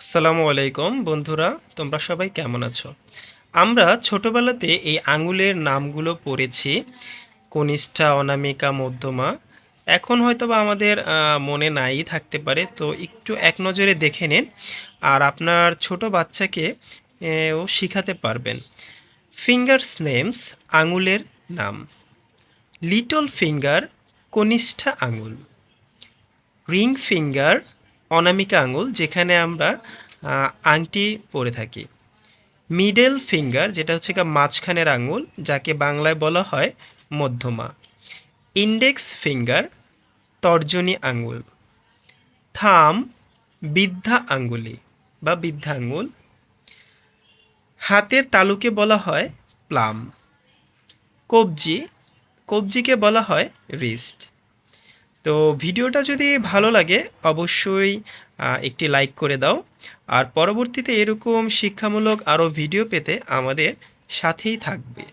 আসসালামু আলাইকুম বন্ধুরা, তোমরা সবাই কেমন আছো? আমরা ছোটবেলাতে এই আঙুলের নামগুলো পড়েছি, কনিষ্ঠা, অনামিকা, মধ্যমা। এখন হয়তো বা আমাদের মনে নাই থাকতে পারে, তো একটু এক নজরে দেখে নিন আর আপনার ছোট বাচ্চাকে ও শিখাতে পারবেন। ফিঙ্গার্স নেমস আঙুলের নাম। লিটল ফিঙ্গার কনিষ্ঠা আঙুল। রিং ফিঙ্গার অনামিকা আঙুল, যেখানে আমরা আংটি পরে থাকি। মিডল ফিঙ্গার, যেটা হচ্ছে মাঝখানের আঙুল, যাকে বাংলায় বলা হয় মধ্যমা। ইন্ডেক্স ফিঙ্গার, তর্জনী আঙুল। থাম, বৃদ্ধা আঙ্গুলি বা বৃদ্ধা আঙুল। হাতের তালুকে বলা হয় প্লাম। কবজি, কবজিকে বলা হয় রিস্ট। তো ভিডিওটা যদি ভালো লাগে, অবশ্যই একটি লাইক করে দাও। আর পরবর্তীতে এরকম শিক্ষামূলক আরও ভিডিও পেতে আমাদের সাথেই থাকবে।